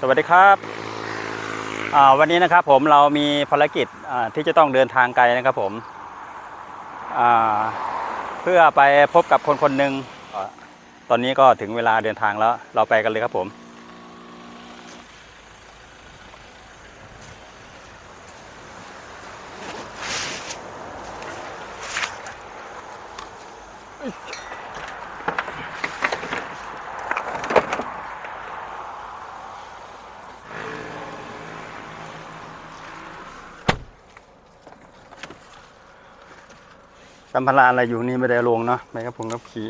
สวัสดีครับวันนี้นะครับผมเรามีภารกิจที่จะต้องเดินทางไกลนะครับผมเพื่อไปพบกับคนคนหนึ่งตอนนี้ก็ถึงเวลาเดินทางแล้วเราไปกันเลยครับผม สัมภาระอะไรอยู่นี่ไม่ได้ลงเนาะไม่ครับผมกับขี่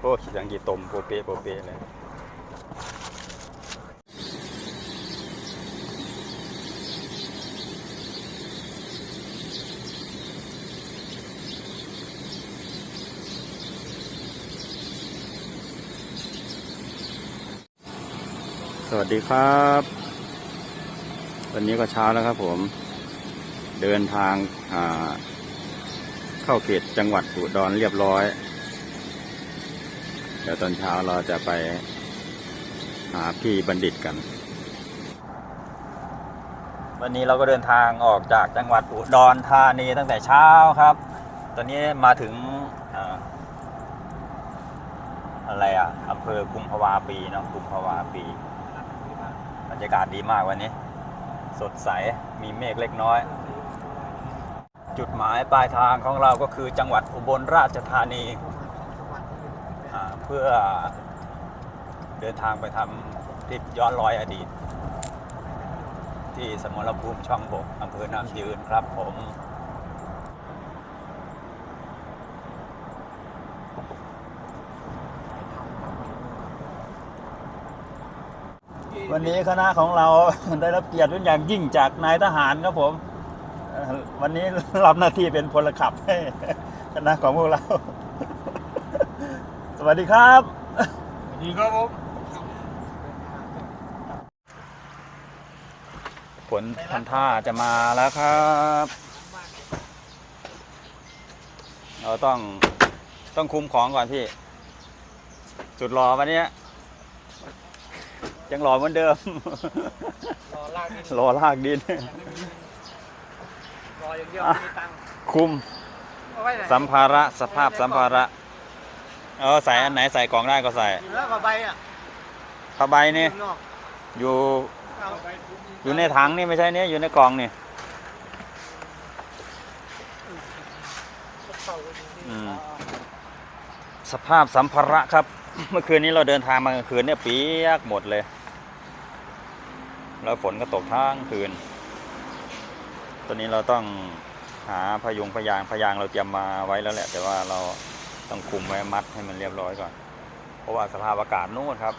โอ้ขี่สังกีตมโปเปโปเปเลย สวัสดีครับ วันนี้ก็เช้าแล้วครับผม เดินทางาเข้าเขตจังหวัดอุดรเรียบร้อย เดี๋ยวตอนเช้าเราจะไปหาพี่บัณฑิตกัน วันนี้เราก็เดินทางออกจากจังหวัดอุดรธานีตั้งแต่เช้าครับ ตอนนี้มาถึงอะไรอะอำเภอกุมภาวาปีเนาะกุมภาวาปี รรยากาศดีมากวันนี้ สดใสมีเมฆเล็กน้อย จุดหมายปลายทางของเราก็คือจังหวัดอุบลราชธานี เพื่อเดินทางไปทำทริปย้อนรอยอดีต ที่สมรภูมิช่องบกอำเภอน้ำยืนครับผม วันนี้คณะของเราได้รับเกียรติเป็นอย่างยิ่งจากนายทหารครับผมเอ่อวันนี้รับหน้าที่เป็นพลขับให้คณะของพวกเรา สวัสดีครับดีครับผมฝนทำท่าจะมาแล้วครับ เราต้องต้องคุมของก่อนพี่ จุดรอวันนี้ ยังรอเหมือนเดิม รอลากนิดรอลากดิน รออย่างเดียวอะไม่มีตังค์คุมเอาไว้ไหนสัมภาระสภาพสัมภาระ เออใส่อันไหนใส่กล่องได้ก็ใส่แล้วกับใบอะผ้าใบนี่ข้างนอกอยู่เอาไปอยู่ในถังนี่ไม่ใช่เนี่ยอยู่ในกล่องนี่เข้าไปดูนี่อืม สภาพสัมภาระครับ เมื่อคืนนี้เราเดินทางมากลางคืนเนี่ยเปียกหมดเลย แล้วฝนก็ตกทั้งคืน ตอนนี้เราต้องหาพยุงพยางพยางเราเตรียมมาไว้แล้วแหละ แต่ว่าเราต้องคุมไว้มัดให้มันเรียบร้อยก่อน เพราะว่าสภาพอากาศนู่นครับ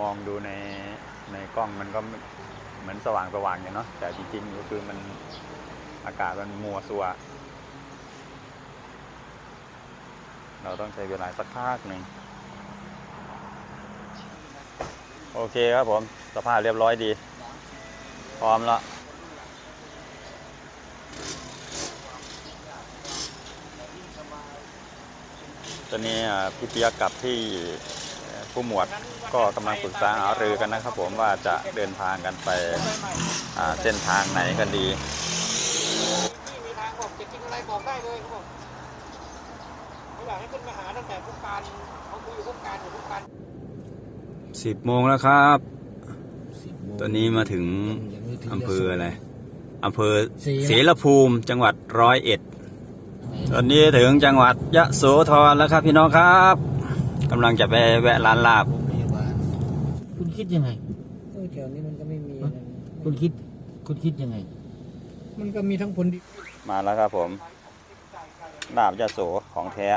มองดูในในกล้องมันก็เหมือนสว่างสว่างอย่างเนาะแต่จริงๆก็คือมันอากาศมันมัวสัว เราต้องใช้เวลาสักพักหนึ่ง โอเคครับผม สภาพเรียบร้อยดี พร้อมแล้วตอนนี้พี่เปียกกับที่ผู้หมวดก็กำลังปรึกษาหารือกันนะครับ ผมว่าจะเดินทางกันไปเส้นทางไหนกันดีนี่มีทางบอกจะกินอะไรบอกได้เลยเขาบอกเขาอยากให้ขึ้นมาหาตั้งแต่ผู้การเขาคุยกับผู้การอยู่ผู้การ สิบโมงแล้วครับ ตอนนี้มาถึงอำเภออะไรอำเภอศรีละภูมิจังหวัดร้อยเอ็ด ตอนนี้ถึงจังหวัดยะโสธรแล้วครับพี่น้องครับกำลังจะไปแวะร้านลาบ คุณคิดยังไงเออแถวนี้มันก็ไม่มีอะไรคุณคิด คุณคิดยังไง มันก็มีทั้งผลดี มาแล้วครับผมลาบยะโสของแท้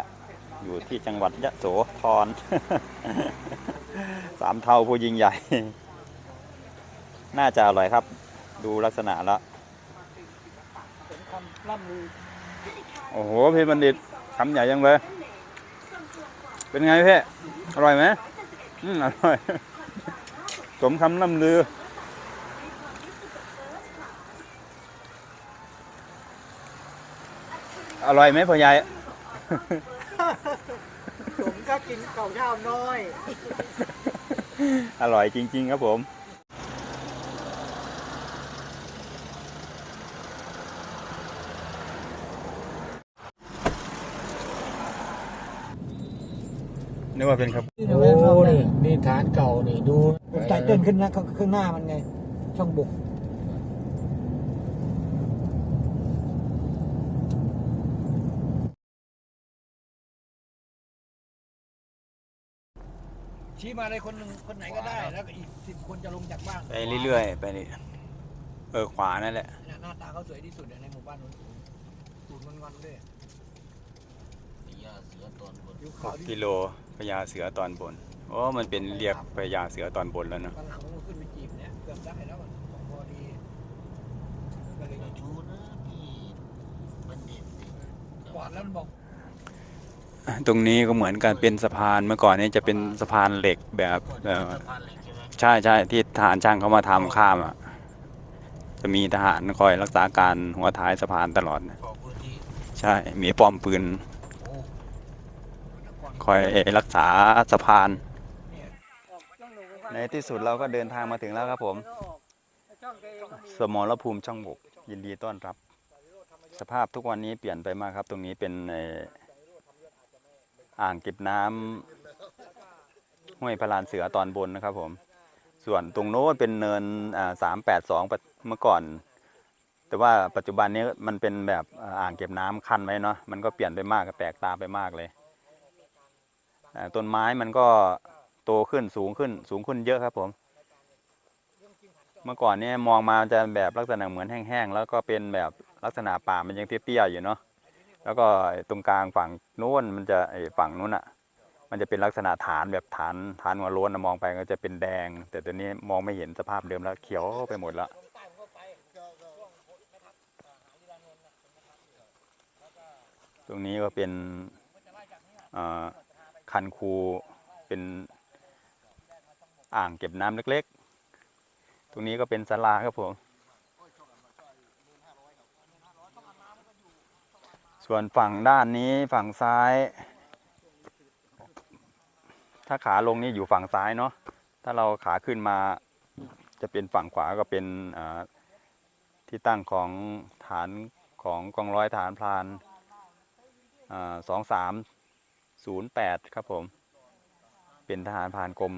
อยู่ที่จังหวัดยะโสธรสามเท่าผู้ยิ่งใหญ่ น่าจะอร่อยครับ ดูลักษณะแล้วเป็นคำล่ำลือโอ้โหพี่บัณฑิตคำใหญ่ยังเลย เป็นไงพี่อร่อยไหมอืมอร่อย สมคำล่ำลืออร่อยไหมพ่อใหญ่ผม ก็กินข้าวเช้าน้อย อร่อยจริง ๆ ครับผม นึกว่าเป็นครับ โอ้นี่นี่ฐานเก่านี่ดู ผมใจเต้นขึ้นนะข้างข้างหน้ามันไง ช่องบุก ชี้มาเลยคนหนึ่งคนไหนก็ได้ แล้วก็อีกสิบคนจะลงจากบ้านไปเรื่อยๆไปนี่เออขวานั่นแหละเนี่ยหน้าตาเขาสวยที่สุดในหมู่บ้านนู้นตูดมันงอนๆด้วยยาเสือตอนบนผิวหขาวกดิกิโลพญาเสือตอนบนโอ้มันเป็นเรียกพญาเสือตอนบนแล้วเนอะตอนหลังผมก็ขึ้นไปจีบเนี่ยเกือบได้แล้วอะพอดีก็เลยดูนะพี่บัณฑิตดิกวาดแล้วมันบอก ตรงนี้ก็เหมือนกันเป็นสะพานเมื่อก่อนนี้จะเป็นสะพานเหล็กแบบใช่ใช่ที่ทหารช่างเขามาทำข้ามอะจะมีทหารคอยรักษาการหัวท้ายสะพานตลอดใช่มีป้อมปืนคอยรักษาสะพาน ในที่สุดเราก็เดินทางมาถึงแล้วครับผม สมรภูมิช่องบกยินดีต้อนรับ สภาพทุกวันนี้เปลี่ยนไปมากครับ ตรงนี้เป็น อ่างเก็บน้ำห้วยพลานเสือตอนบนนะครับผม ส่วนตรงโน้นเป็นเนินสามแปดสองเมื่อก่อน แต่ว่าปัจจุบันนี้มันเป็นแบบอ่างเก็บน้ำคันไว้เนาะ มันก็เปลี่ยนไปมากแปลกตาไปมากเลย ต้นไม้มันก็โตขึ้นสูงขึ้นสูงขึ้นเยอะครับผม เมื่อก่อนเนี่ยมองมาจะแบบลักษณะเหมือนแห้งๆ แล้วก็เป็นแบบลักษณะป่ามันยังเตี้ยๆอยู่เนาะ แล้วก็ตรงกลางฝั่งนู้นมันจะไอ้ฝั่งนู้นอะ มันจะเป็นลักษณะฐานแบบฐานฐานหัวโล้นนมองไปก็จะเป็นแดง แต่ตัวนี้มองไม่เห็นสภาพเดิมแล้วเขียวไปหมดแล้วตรงนี้ก็เป็นคันคูเป็นอ่างเก็บน้ำเล็กๆ ตรงนี้ก็เป็นศาลาครับผม ส่วนฝั่งด้านนี้ฝั่งซ้าย ถ้าขาลงนี่อยู่ฝั่งซ้ายเนาะถ้าเราขาขึ้นมาจะเป็นฝั่งขวาก็เป็นที่ตั้งของฐานของกองร้อยฐานพรานสองสามศูนย์แปดครับผม เป็นทหารพรานกรม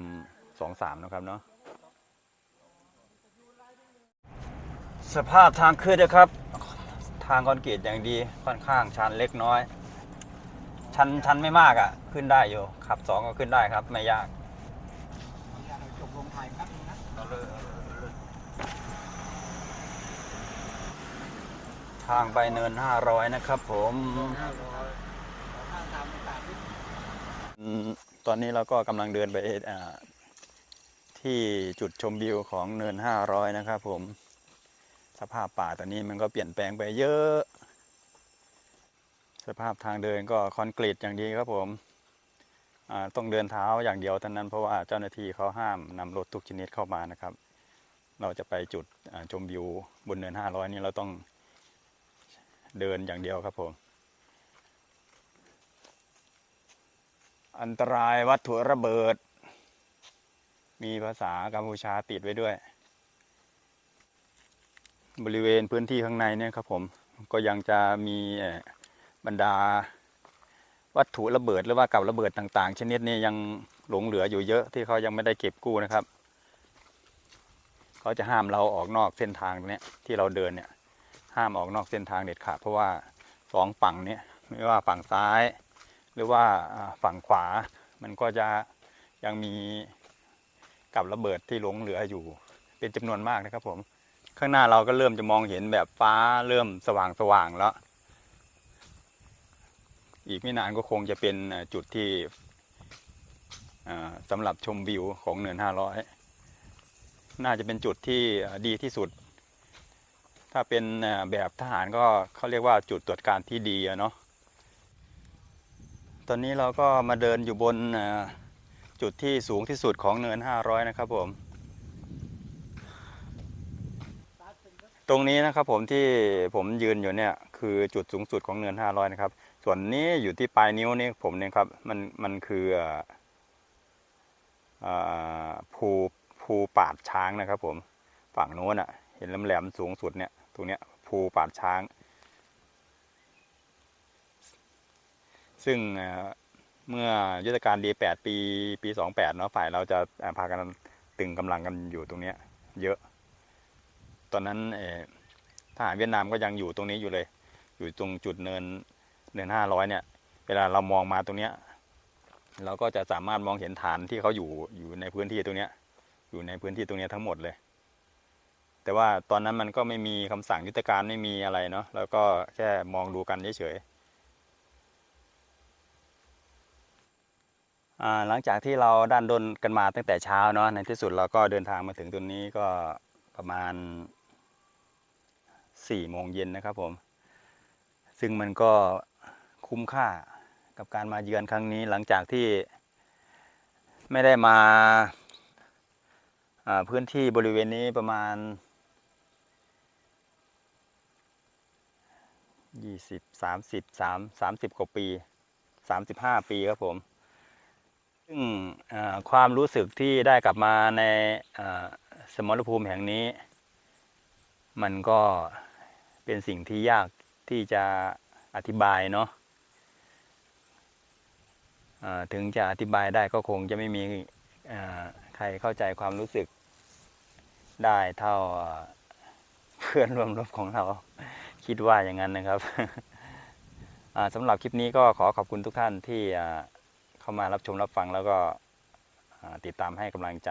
สองสามนะครับเนาะสภาพทางขึ้นนะครับ ทางคอนกรีตอย่างดีค่อนข้างชันเล็กน้อย ชันชันไม่มากอะ่ะ ขึ้นได้อยู่ ขับสองก็ขึ้นได้ครับ ไม่ยากจบลงถ่ายแป๊บนึงนะทางไปเนิน 500 นะครับผมห้าร้อยข้างทางมันตามนิดอืมตอนนี้เราก็กำลังเดินไปที่จุดชมวิวของเนิน 500 นะครับผม สภาพป่าตอนนี้มันก็เปลี่ยนแปลงไปเยอะ สภาพทางเดินก็คอนกรีตอย่างดีครับผมต้องเดินเท้าอย่างเดียวเท่านั้นเพราะว่าเจ้าหน้าที่เขาห้ามนำรถทุกชนิดเข้ามานะครับ เราจะไปจุดชมวิวบนเนิน 500 นี่เราต้องเดินอย่างเดียวครับผม อันตรายวัตถุระเบิด มีภาษากัมพูชาติดไว้ด้วย บริเวณพื้นที่ข้างในเนี่ยครับผมก็ยังจะมีบรรดาวัตถุระเบิดหรือว่ากับระเบิดต่าง ๆ ชนิดนี้ยังหลงเหลืออยู่เยอะที่เขายังไม่ได้เก็บกู้นะครับเขาจะห้ามเราออกนอกเส้นทางเนี้ยที่เราเดินเนี่ยห้ามออกนอกเส้นทางเด็ดขาดเพราะว่าสองฝั่งเนี้ยไม่ว่าฝั่งซ้าย หรือว่าอ่าฝั่งขวา มันก็จะยังมีกับระเบิดที่หลงเหลืออยู่ เป็นจำนวนมากนะครับผม ข้างหน้าเราก็เริ่มจะมองเห็นแบบฟ้าเริ่มสว่างสว่างๆแล้ว อีกไม่นานก็คงจะเป็นจุดที่สำหรับชมวิวของเนิน500น่าจะเป็นจุดที่ดีที่สุด ถ้าเป็นแบบทหารก็เขาเรียกว่าจุดตรวจการที่ดีเนาะตอนนี้เราก็มาเดินอยู่บนจุดที่สูงที่สุดของเนิน 500 นะครับผม ตรงนี้นะครับผมที่ผมยืนอยู่เนี่ยคือจุดสูงสุดของเนิน 500 นะครับ ส่วนนี้อยู่ที่ปลายนิ้วนี่ผมเนี่ยครับมันมันคือภูภูปาดช้างนะครับ ผมฝั่งโน้นอะ เห็นแหลมๆสูงสุดเนี่ยตรงเนี้ยภูปาดช้าง ซึ่งเมื่อยุทธการดี8ปีปี28เนาะฝ่ายเราจะพากันตึงกำลังกันอยู่ตรงเนี้ย เยอะ ตอนนั้นทหารเวียดนามก็ยังอยู่ตรงนี้อยู่เลย อยู่ตรงจุดเนินเนินห้าร้อยเนี่ย เวลาเรามองมาตรงเนี้ยเราก็จะสามารถมองเห็นฐานที่เขาอยู่อยู่ในพื้นที่ตรงเนี้ย อยู่ในพื้นที่ตรงเนี้ยทั้งหมดเลย แต่ว่าตอนนั้นมันก็ไม่มีคำสั่งยุทธการไม่มีอะไรเนาะแล้วก็แค่มองดูกันเฉยหลังจากที่เราด้านดนกันมาตั้งแต่เช้าเนาะในที่สุดเราก็เดินทางมาถึงตรงนี้ก็ ประมาณสี่โมงเย็นนะครับผม ซึ่งมันก็คุ้มค่ากับการมาเยือนครั้งนี้หลังจากที่ไม่ได้มาพื้นที่บริเวณนี้ประมาณยี่สิบสามสิบสามสามสิบกว่าปีสามสิบห้าปีครับผม ซึ่งความรู้สึกที่ได้กลับมาใน สมรภูมิแห่งนี้ มันก็เป็นสิ่งที่ยากที่จะอธิบายเนาะถึงจะอธิบายได้ก็คงจะไม่มีใครเข้าใจความรู้สึกได้เท่าเพื่อนร่วมรบของเรา คิดว่าอย่างนั้นนะครับสำหรับคลิปนี้ก็ขอขอบคุณทุกท่านที่เข้ามารับชมรับฟังแล้วก็ติดตามให้กำลังใจ